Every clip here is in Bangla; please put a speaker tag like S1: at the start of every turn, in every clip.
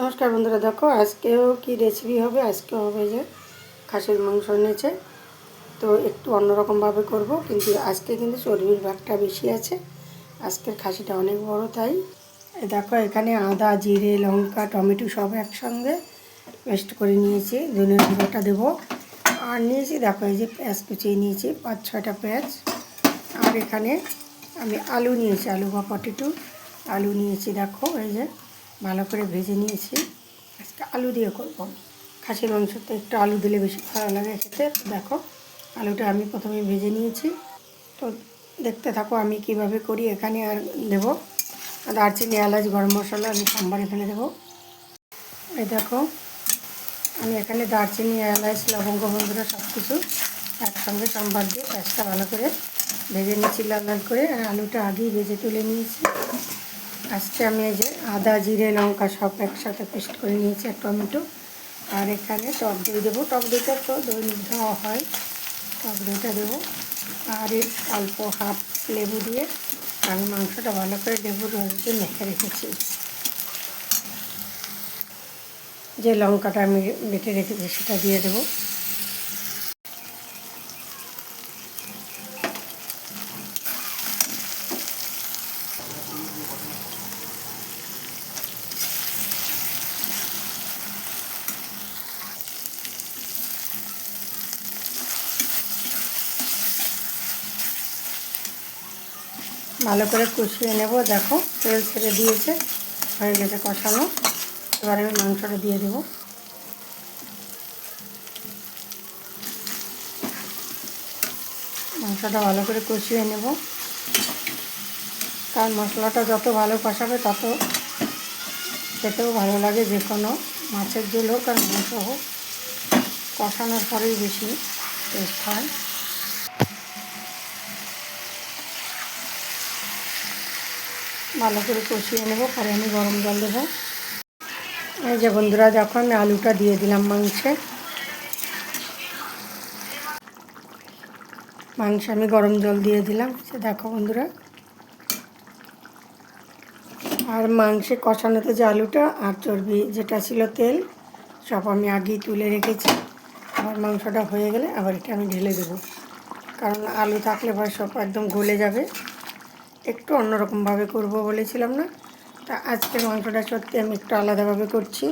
S1: নমস্কার বন্ধুরা, দেখো আজকেও কি রেসিপি হবে? আজকেও হবে যে খাসির মাংস এনেছে। তো একটু অন্যরকমভাবে করব, কিন্তু আজকে কিন্তু চর্বির ভাগটা বেশি আছে। আজকের খাসিটা অনেক বড়, তাই। দেখো, এখানে আদা, জিরে, লঙ্কা, টমেটো সব একসঙ্গে পেস্ট করে নিয়েছি। ধনের গুঁড়োটা দেবো। আর নিয়েছি, দেখো, এই যে পেঁয়াজ কুচিয়ে নিয়েছি, পাঁচ, ছয়টা পেঁয়াজ। আর এখানে আমি আলু নিয়েছি, আলু বা পটেটো আলু নিয়েছি, দেখো, এই যে ভালো করে ভেজে নিয়েছি। আজকে আলু দিয়ে করব। খাসির মাংসতে একটু আলু দিলে বেশি ভালো লাগে খেতে। দেখো, আলুটা আমি প্রথমে ভেজে নিয়েছি। তো দেখতে থাকো আমি কীভাবে করি, এখানে আর দেবো দারচিনি, এলাচ, গরম মশলা, আমি সাম্বারে ফেলে দেবো। এই দেখো, আমি এখানে দারচিনি, এলাচ, লবঙ্গ বন্ধুরা সব কিছু একসঙ্গে সাম্বার দিয়ে পেঁয়াজটা ভালো করে ভেজে নিয়েছি লাল লাল করে। আর আলুটা আগেই ভেজে তুলে নিয়েছি। আজকে আমি এই যে আদা, জিরে, লঙ্কা সব একসাথে পেস্ট করে নিয়েছি আর টমেটো। আর এখানে টক দই দেবো। টক দইটা তো দৈনিক দেওয়া হয়। টক দইটা দেবো। আর অল্প হাফ লেবু দিয়ে আমি মাংসটা ভালো করে লেবু রস দিয়ে মেখে রেখেছি। যে লঙ্কাটা আমি বেটে রেখেছি, সেটা দিয়ে দেবো। ভালো করে কষিয়ে নেব, দেখো তেল ছেড়ে দিয়েছে, হয়ে গেছে কষানো। এবার আমি মাংসটা দিয়ে দেবো। মাংসটা ভালো করে কষিয়ে নেব। কারণ মশলাটা যত ভালো কষাবে, তত খেতেও ভালো লাগে যে কোনো মাছের ঝোল হোক আর মাংস হোক। কষানোর পরেই বেশি টেস্ট হয়। ভালো করে কষিয়ে নেব পরে আমি গরম জল দেবো। এই যে বন্ধুরা, দেখো আমি আলুটা দিয়ে দিলাম মাংসে। মাংস আমি গরম জল দিয়ে দিলাম। সে দেখো বন্ধুরা। আর মাংসে কষানোতে যে আলুটা আর চর্বি, যেটা ছিল তেল, সব আমি আগেই তুলে রেখেছি। আবার মাংসটা হয়ে গেলে আবার এটা আমি ঢেলে দেবো। কারণ আলু থাকলে পরে সব একদম গলে যাবে। একটু অন্যরকমভাবে করব বলেছিলাম না। তা আজকের মাংসটা সত্যি আমি একটু আলাদাভাবে করছি।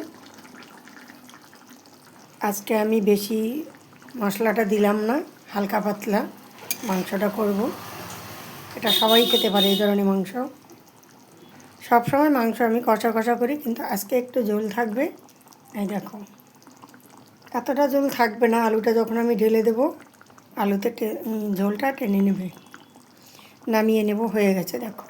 S1: আজকে আমি বেশি মশলাটা দিলাম না, হালকা পাতলা মাংসটা করব। এটা সবাই খেতে পারে এই ধরনের মাংস। সব সময় মাংস আমি কষা কষা করি, কিন্তু আজকে একটু ঝোল থাকবে। এই দেখো, এতটা ঝোল থাকবে না, আলুটা যখন আমি ঢেলে দেবো, আলুতে ঝোলটা টেনে নেবে। নামিয়ে নেব হয়ে গেছে দেখো।